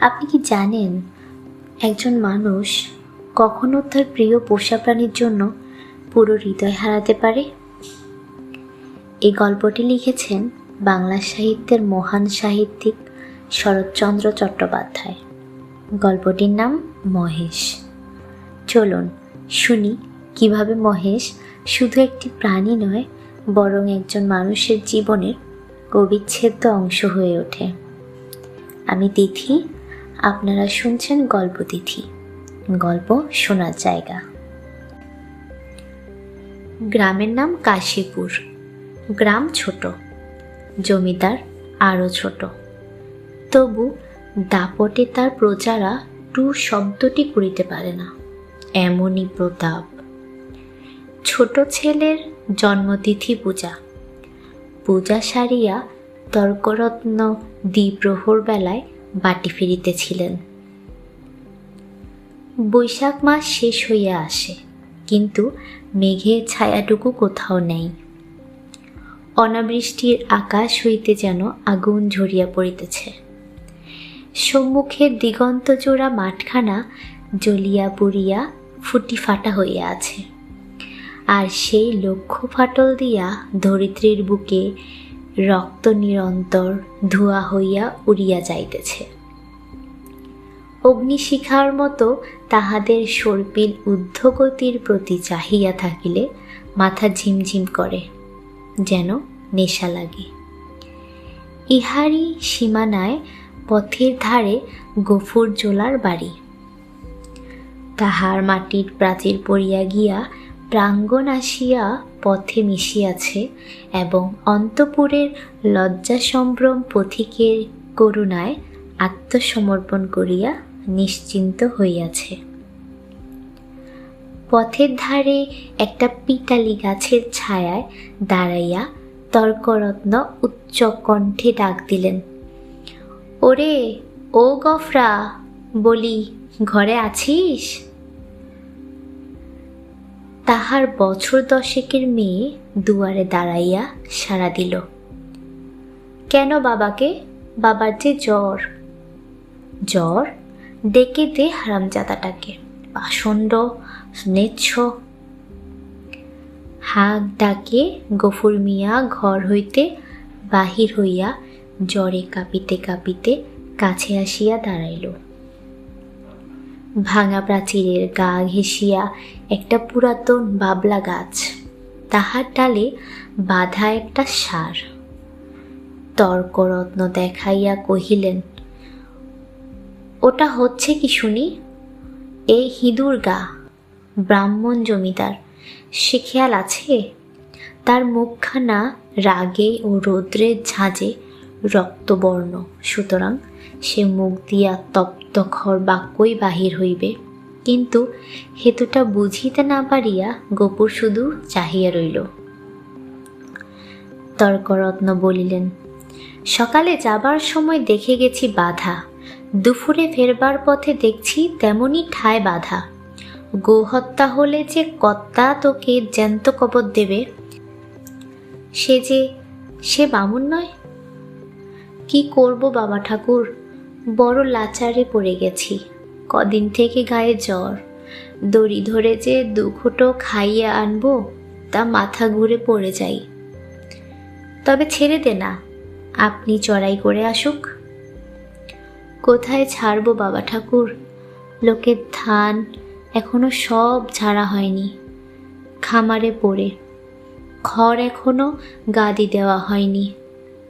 আপনি কি জানেন, একজন মানুষ কখনো তার প্রিয় পোষা প্রাণীর জন্য পুরো হৃদয় হারাতে পারে? এই গল্পটি লিখেছেন বাংলা সাহিত্যের মহান সাহিত্যিক শরৎচন্দ্র চট্টোপাধ্যায়। গল্পটির নাম মহেশ। চলুন শুনি কীভাবে মহেশ শুধু একটি প্রাণী নয়, বরং একজন মানুষের জীবনের অবিচ্ছেদ্য অংশ হয়ে ওঠে। আমি তিথি আপনারা শুনছেন গল্প তিথি। গল্প শোনার জায়গা। গ্রামের নাম কাশীপুর। গ্রাম ছোট। জমিদার আরও ছোট। তবু দাপটে তার প্রজারা টু শব্দটি করিতে পারে না। এমনই প্রতাপ। ছোট ছেলের জন্মতিথি পূজা। পূজা সারিয়া তর্করত্ন দ্বিপ্রহর বেলায় বাটি ফিরিতেছিলেন বৈশাখ মাস শেষ হইয়া আসে, কিন্তু মেঘের ছায়াটুকু কোথাও নেই। অনাবৃষ্টির আকাশ হইতে যেন আগুন ঝরিয়া পড়িতেছে। সম্মুখের দিগন্ত জোড়া মাঠখানা জ্বলিয়া পুড়িয়া ফুটি ফাটা হইয়া আছে। আর সেই লক্ষ্য ফাটল দিয়া ধরিত্রীর বুকে রক্ত নিরন্তর ধোঁয়া হইয়া উড়িয়া যাইতেছে। অগ্নিশিখার মতো তাহাদের সর্পিল ঊর্ধ্বগতির প্রতি চাহিয়া থাকিলে মাথা ঝিমঝিম করে, যেন নেশা লাগে। ইহারই সীমানায় পথের ধারে গফুর জোলার বাড়ি। তাহার মাটির প্রাচীর পড়িয়া গিয়া প্রাঙ্গণ আসিয়া পথে মিশিয়াছে এবং অন্তপুরের লজ্জা সম্ভ্রম পথিকের করুণায় আত্মসমর্পণ করিয়া নিশ্চিন্ত হইয়াছে। পথের ধারে একটা পিটালি গাছের ছায়ায় দাঁড়াইয়া তর্করত্ন উচ্চ কণ্ঠে ডাক দিলেন, ওরে, ও গফরা, বলি, ঘরে আছিস? তাহার বছর দশেকের মেয়ে দুয়ারে দাঁড়াইয়া সাড়া দিল। কেন বাবাকে? বাবার যে জ্বর। জ্বর ডেকে দে হারামজাদাটাকে। পাষণ্ড স্নেচ্ছ। হাক ডাকে গফুর মিয়া ঘর হইতে বাহির হইয়া জ্বরে কাঁপিতে কাঁপিতে কাছে আসিয়া দাঁড়াইল। ভাঙা প্রাচীরের গা ঘেঁষিয়া একটা পুরাতন বাবলা গাছ, তাহার ডালে বাঁধা একটা সার। তর্করত্ন দেখাইয়া কহিলেন, ওটা হচ্ছে কি শুনি? এই হিঁদুর গা, ব্রাহ্মণ জমিদার, সে খেয়াল আছে? তার মুখখানা রাগে ও রৌদ্রের ঝাঁজে রক্তবর্ণ, সুতরাং সে মুখ দিয়া তপ্ত খর বাক্যই বাহির হইবে। কিন্তু হেতুটা বুঝিতে না পারিয়া গোপুর শুধু চাহিয়া রইল। তর্করত্ন বলিলেন, সকালে যাবার সময় দেখে গেছি বাধা। দুপুরে ফেরবার পথে দেখছি তেমনই ঠায় বাধা। গোহত্যা হলে যে কর্তা তোকে জ্যান্ত কবর দেবে, সে যে, সে বামুন নয়? কি করব বাবা ঠাকুর? বড় লাচারে পড়ে গেছি। কদিন থেকে গায়ে জ্বর। দড়ি ধরে যে দুখুটো খাইয়ে আনব, তা মাথা ঘুরে পড়ে যাই। তবে ছেড়ে দে না, আপনি চড়াই করে আসুক। কোথায় ছাড়বো বাবা ঠাকুর? লোকের ধান এখনও সব ঝাড়া হয়নি। খামারে পড়ে। খড় এখনও গাদি দেওয়া হয়নি।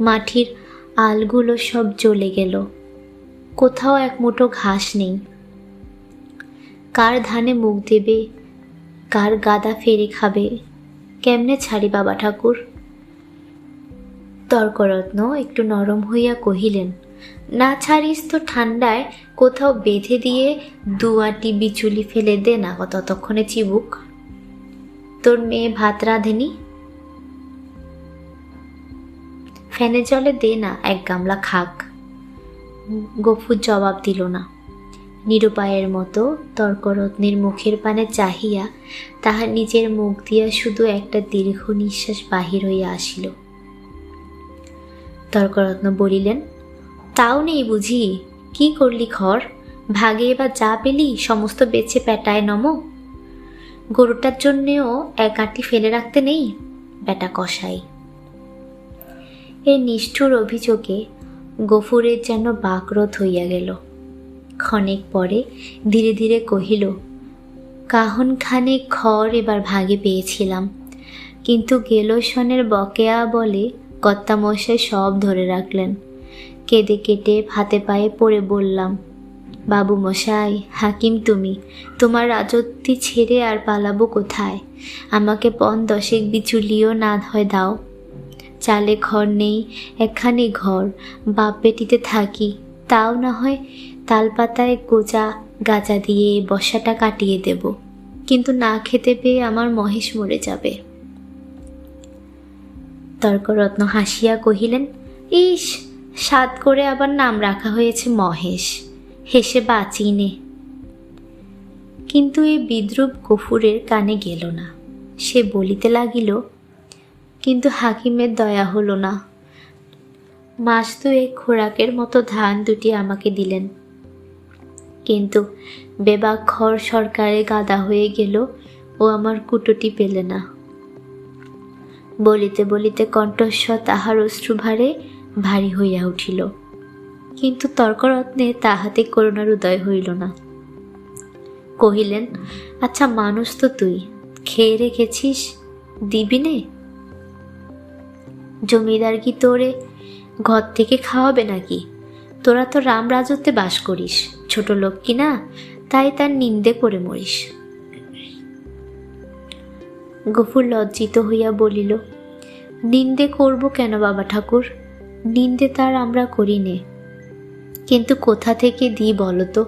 মাটির আলগুলো সব জ্বলে গেল। কোথাও এক মুঠো ঘাস নেই। কার ধানে মুখ দেবে, কার গাদা ফেরে খাবে, কেমনে ছাড়ি বাবা ঠাকুর? তর্করত্ন একটু নরম হইয়া কহিলেন, না ছাড়িস তো ঠান্ডায়, কোথাও বেঁধে দিয়ে দুয়াটি বিচুলি ফেলে দে না ততক্ষণে চিবুক। তোর মেয়ে ভাত রাঁধেনি? ফ্যানে জলে দে না, এক গামলা খাক। গফুর জবাব দিল না। নিরুপায়ের মতো তর্করত্নের মুখের পানে চাহিয়া তাহার নিজের মুখ দিয়া শুধু একটা দীর্ঘ নিঃশ্বাস বাহির হইয়া আসিল। তর্করত্ন বলিলেন, তাও নেই বুঝি, কি করলি খর? ভাগে বা যা পেলি, সমস্ত বেছে পেটায় নমো। গরুটার জন্যেও এক আটি ফেলে রাখতে নেই, বেটা কষাই এই নিষ্ঠুর অভিযোগে গফুরের যেন বাকরোধ হইয়া গেল। ক্ষণেক পরে ধীরে ধীরে কহিল কাহন খানে খড় এবার ভাগে পেয়েছিলাম, কিন্তু গেলোসনের বকেয়া বলে কর্তামশাই সব ধরে রাখলেন। কেঁদে কেটে হাতে পায়ে পড়ে বললাম, বাবু মশাই, হাকিম তুমি, তোমার রাজত্বি ছেড়ে আর পালাবো কোথায়? আমাকে পন দশেক বিচুলিও না হয় দাও। চালে ঘর নেই, একখানি ঘর। বাপ বেটিতে থাকি, তাও না হয় তালপাতায় গোজা গাজা দিয়ে বর্ষাটা কাটিয়ে দেব। কিন্তু না খেতে পেয়ে আমার মহেশ মরে যাবে। তর্করত্ন হাসিয়া কহিলেন, ইস, সাত করে আবার নাম রাখা হয়েছে মহেশ। হেসে বাঁচি নে। কিন্তু এই বিদ্রুপ গফুরের কানে গেল না। সে বলিতে লাগিল কিন্তু হাকিমের দয়া হলো না। মাস দুয়েক খোরাকের মতো ধান দুটি আমাকে দিলেন। কিন্তু বেবাক্ষর সরকারে গাদা হয়ে গেল ও আমার কুটোটি পেলে না। বলিতে বলিতে কণ্ঠস্বর তাহার অশ্রুভারে ভারী হইয়া উঠিল। কিন্তু তর্করত্নে তাহাতে করুণার উদয় হইল না। কহিলেন আচ্ছা মানুষ তো তুই। খেয়ে রেখেছিস? দিবি নে? জমিদার কি তোরে? ঘর থেকে খাওয়াবে নাকি? তোরা তো রাম রাজত্বে বাস করিস, ছোট লোক কি না? তাই তার নিন্দে করে মরিস। গফুর লজ্জিত হইয়া বলিল, নিন্দে করব কেন বাবা ঠাকুর? নিন্দে তার আমরা করি নে। কিন্তু কোথা থেকে দিই বলো তো?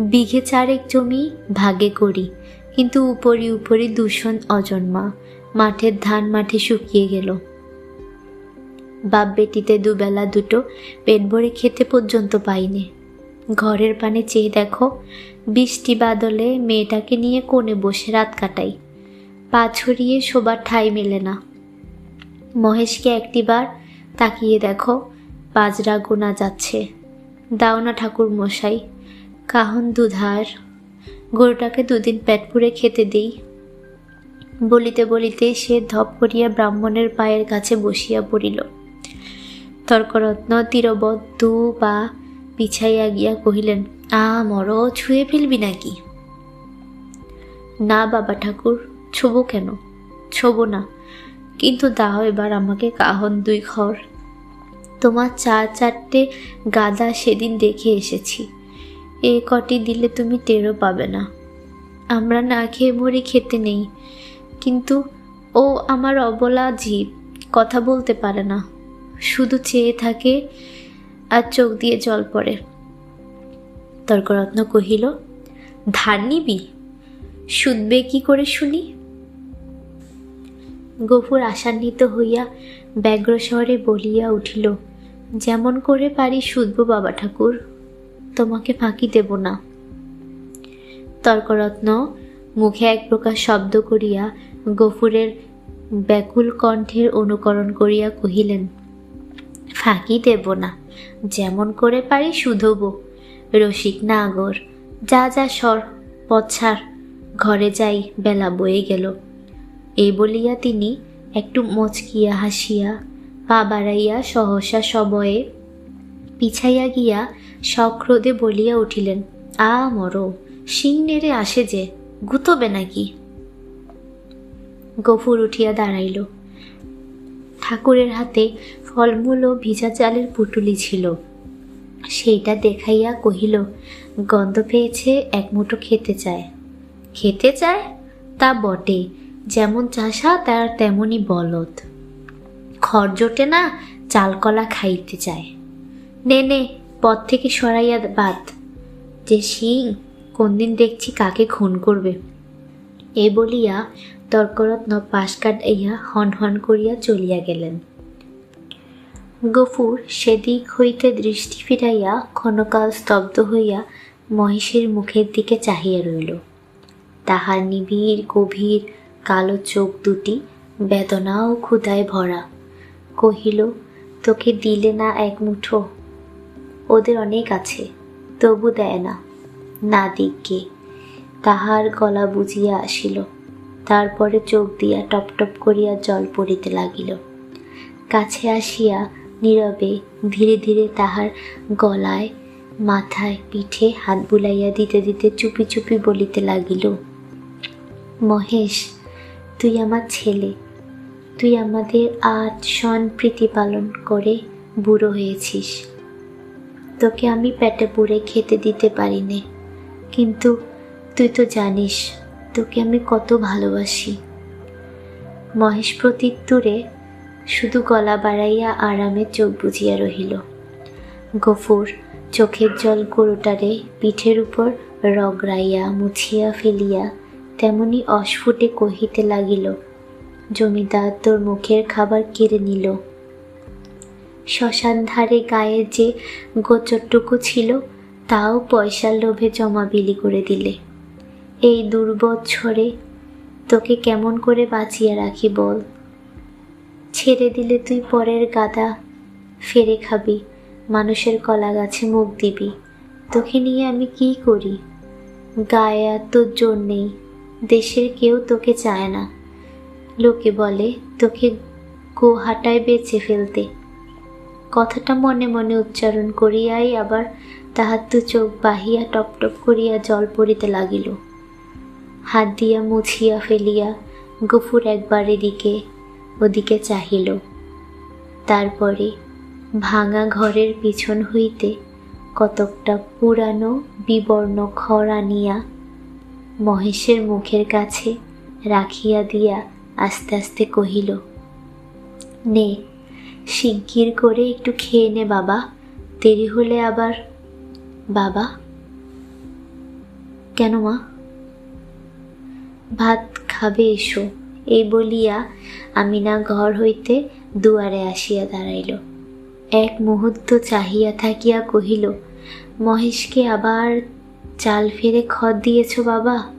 বিঘে চারেক জমি ভাগে করি, কিন্তু উপরি উপরি দূষণ অজন্মা। মাঠের ধান মাঠে শুকিয়ে গেল। বাপ বেটিতে দুবেলা দুটো পেট ভরে খেতে পর্যন্ত পাইনি। ঘরের পানে চেয়ে দেখো, বৃষ্টি বাদলে মেয়েটাকে নিয়ে কোণে বসে রাত কাটাই। পা ছড়িয়ে শোবার ঠাই মেলে না। মহেশকে একটিবার তাকিয়ে দেখো, বাজরা গোনা যাচ্ছে। দাও না ঠাকুর মশাই, কাহন দুধার গরুটাকে দুদিন পেট পুড়ে খেতে দিই। বলিতে বলিতে সে ধপ করিয়া ব্রাহ্মণের পায়ের কাছে বসিয়া পড়িল। তর্করত্ন তীরবদ্ধ বা পিছাইয়া গিয়া কহিলেন, আ, মর, ছুঁয়ে ফেলবি নাকি? না, বাবা ঠাকুর, ছোবো কেন? ছোবো না, কিন্তু দাও এবার আমাকে কাহন দুই ঘর তোমার চার চারটে গাদা সেদিন দেখে এসেছি। এ কটি দিলে তুমি টেরও পাবে না। আমরা না খেয়ে মরি খেতে নেই, কিন্তু ও আমার অবলা জীব, কথা বলতে পারে না। শুধু চেয়ে থাকে আর চোখ দিয়ে জল পড়ে। তর্করত্ন কহিল ধার নিবি? শুধবে কি করে শুনি? গফুর আশান্বিত হইয়া ব্যগ্র শহরে বলিয়া উঠিল, যেমন করে পারি শুধব বাবা ঠাকুর, তোমাকে ফাঁকি দেব না। তর্করত্ন মুখে এক প্রকার শব্দ করিয়া গফুরের ব্যাকুল কণ্ঠের অনুকরণ করিয়া কহিলেন ফাঁকি দেব না। যেমন করে পারি শুধব। রসিক নাগর যা যা সর পছার ঘরে যাই বেলা বয়ে গেল। এই বলিয়া তিনি একটু মচকিয়া হাসিয়া, পা বাড়াইয়া সহসা সবয়ে পিছাইয়া গিয়া সক্রোধে বলিয়া উঠিলেন, আ মর, শিং নেড়ে আসে যে, গুতবে নাকি? গফুর উঠিয়া দাঁড়াইল। ঠাকুরের হাতে ফলমূল ও ভিজা চালের পুটুলি ছিল। সেইটা দেখাইয়া কহিল, গন্ধ পেয়েছে, এক মুঠো খেতে চায়। খেতে চায়? তা বটে, যেমন চাষা তার তেমনই বলদ। খড় জোটে না, চালকলা খাইতে চায়। নে নে, পথ থেকে সরাইয়া বাদ। যে শিং, কোনদিন দেখছি কাকে খুন করবে। এ বলিয়া তর্করত্ন পাশ কাটাইয়া হন হন করিয়া চলিয়া গেলেন। গফুর সেদিক হইতে দৃষ্টি ফিরাইয়া ক্ষণকাল স্তব্ধ হইয়া মহেশের মুখের দিকে চাহিয়া রইল। তাহার নিবিড়, গভীর, কালো চোখ দুটি বেদনা ও ক্ষুধায় ভরা। কহিল, তোকে দিলে না এক মুঠো? ওদের অনেক আছে, তবু দেয় না। না দিককে তাহার গলা বুঝিয়া আসিল। তারপরে চোখ দিয়া টপ টপ করিয়া জল পড়িতে লাগিল। কাছে আসিয়া নীরবে ধীরে ধীরে তাহার গলায়, মাথায়, পিঠে হাত বুলাইয়া দিতে দিতে চুপি চুপি বলিতে লাগিল, মহেশ, তুই আমার ছেলে। তুই আমাদের আজ সন প্রীতি পালন করে বুড়ো হয়েছিস। তোকে আমি পেটে পুড়ে খেতে দিতে পারি নে কিন্তু তুই তো জানিস, তোকে আমি কত ভালোবাসি। মহেশ প্রত্যুত্তরে শুধু গলা বাড়াইয়া আরামে চোখ বুঝিয়া রহিল। গফুর চোখের জল গরুটারে পিঠের উপর রগড়াইয়া, মুছিয়া ফেলিয়া তেমনি অস্ফুটে কহিতে লাগিল, জমিদার তোর মুখের খাবার কেড়ে নিল। শ্মশান ধারে গায়ের যে গোচরটুকু ছিল, তাও পয়সার লোভে জমা বিলি করে দিলে। এই দুর্বৎসরে তোকে কেমন করে বাঁচিয়ে রাখি বল? ছেড়ে দিলে তুই পরের গাদা। ফেরে খাবি, মানুষের কলা গাছে মুখ দিবি। তোকে নিয়ে আমি কি করি? গায়ে আর তোর জোর নেই, দেশের কেউ তোকে চায় না। লোকে বলে, তোকে গোহাটায় বেঁচে ফেলতে। কথাটা মনে মনে উচ্চারণ করিয়াই আবার তাহার দু চোখ বাহিয়া টপ টপ করিয়া জল পড়িতে লাগিল। হাত দিয়া মুছিয়া ফেলিয়া, গফুর একবার এদিকে ওদিকে চাহিল। তারপরে ভাঙা ঘরের পিছন হইতে কতকটা পুরানো বিবর্ণ খড় আনিয়া মহেশের মুখের কাছে রাখিয়া দিয়া আস্তে আস্তে কহিল, নে, শিগগির করে একটু খেয়ে নে বাবা, দেরি হলে আবার বাবা? কেন মা? ভাত খাবে এসো। এই বলিয়া আমিনা ঘর হইতে দুয়ারে আসিয়া দাঁড়াইল। এক মুহূর্ত চাহিয়া থাকিয়া কহিল, মহেশকে আবার চাল ফেরে খদ দিয়েছ বাবা?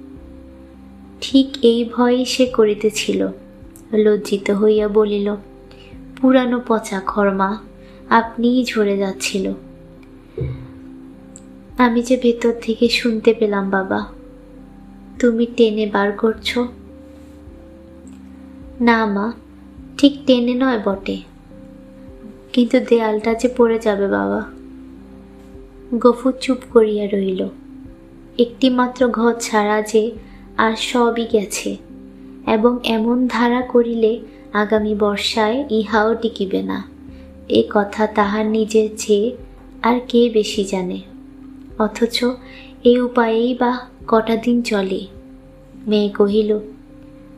ঠিক এই ভয়ই সে করিতেছিল। লজ্জিত হইয়া বলিল, পুরানো পচা খরমা আপনিই ঝরে যাচ্ছিল। আমি যে ভেতর থেকে শুনতে পেলাম বাবা, তুমি টেনে বার করছ? না মা, ঠিক টেনে নয় বটে। কিন্তু দেয়ালটা যে পড়ে যাবে বাবা। গফু চুপ করিয়া রইল। একটি মাত্র ঘর ছাড়া যে আর সবই গেছে, এবং এমন ধারা করিলে আগামী বর্ষায় ইহাও টিকিবে না। এ কথা তাহার নিজের চেয়ে আর কে বেশি জানে। অথচ এই উপায়েই বা কটা দিন চলে। মেয়ে কহিল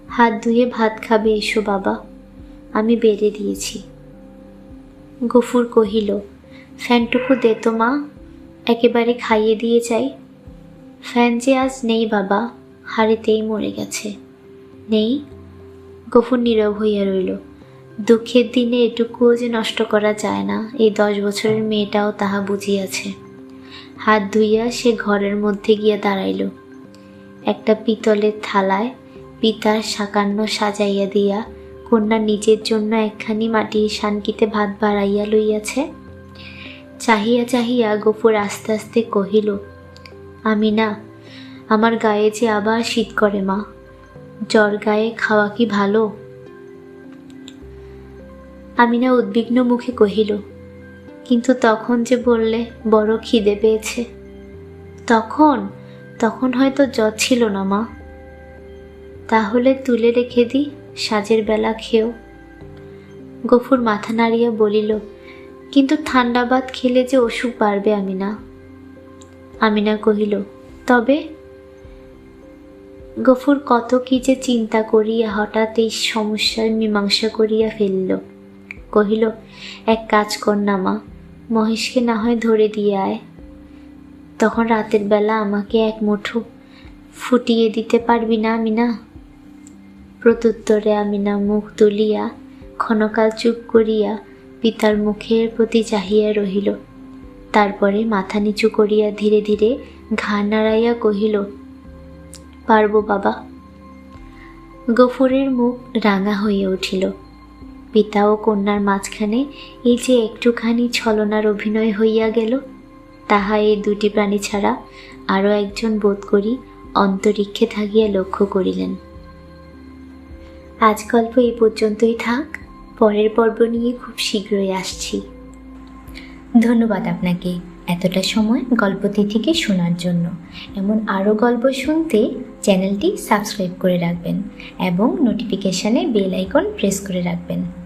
হাত ধুয়ে ভাত খাবে এসো বাবা। আমি বেড়ে দিয়েছি। গফুর কহিল, ফ্যানটুকু দে তো মা, একেবারে খাইয়ে দিয়ে যাই। ফ্যান যে আজ নেই বাবা, হাড়িতেই মরে গেছে। নেই? গফুর নীরব হইয়া রইল। দুঃখের দিনে এটুকুও যে নষ্ট করা যায় না, এই দশ বছরের মেয়েটাও তাহা বুঝিয়াছে। হাত ধুইয়া সে ঘরের মধ্যে গিয়া দাঁড়াইল। একটা পিতলের থালায় পিতার সাকান্ন সাজাইয়া দিয়া কন্যা নিজের জন্য একখানি মাটির শানকিতে ভাত বাড়াইয়া লইয়াছে। চাহিয়া চাহিয়া গফুর আস্তে আস্তে কহিল, আমি না, আমার গায়ে যে আবার শীত করে মা জ্বর গায়ে খাওয়া কি ভালো? আমিনা উদ্বিগ্ন মুখে কহিল, কিন্তু তখন যে বললে বড় খিদে পেয়েছে। তখন তখন হয়তো জ্বর ছিল না মা। তাহলে তুলে রেখে দি সাজের বেলা খেও গফুর মাথা নাড়িয়া বলিল, কিন্তু ঠান্ডা ভাত খেলে যে অসুখ বাড়বে আমিনা। আমিনা কহিল, তবে? গফুর কত কি যে চিন্তা করিয়া হঠাৎ এই সমস্যার মীমাংসা করিয়া ফেলল। কহিল, এক কাজ কর না মা, মহেশকে না হয় ধরে দিয়ে আয়। তখন রাতের বেলা আমাকে এক মুঠো ফুটিয়ে দিতে পারবি না আমি না প্রত্যুত্তরে আমি না মুখ তুলিয়া, ক্ষণকাল চুপ করিয়া পিতার মুখের প্রতি চাহিয়া রহিল। তারপরে মাথা নিচু করিয়া ধীরে ধীরে ঘা নাড়াইয়া কহিল, পারব বাবা। গফুরের মুখ রাঙা হইয়া উঠিল। পিতা ও কন্যার মাঝখানে এই যে একটুখানি ছলনার অভিনয় হইয়া গেল, তাহা এই দুটি প্রাণী ছাড়া আরও একজন বোধ করি অন্তরিক্ষে থাকিয়া লক্ষ্য করিলেন। আজ গল্প এই পর্যন্তই থাক। পরের পর্ব নিয়ে খুব শীঘ্রই আসছি। ধন্যবাদ আপনাকে এতটা সময় গল্প থেকে শোনার জন্য। এমন আরও গল্প শুনতে চ্যানেলটি সাবস্ক্রাইব করে রাখবেন এবং নোটিফিকেশানে বেল আইকন প্রেস করে রাখবেন।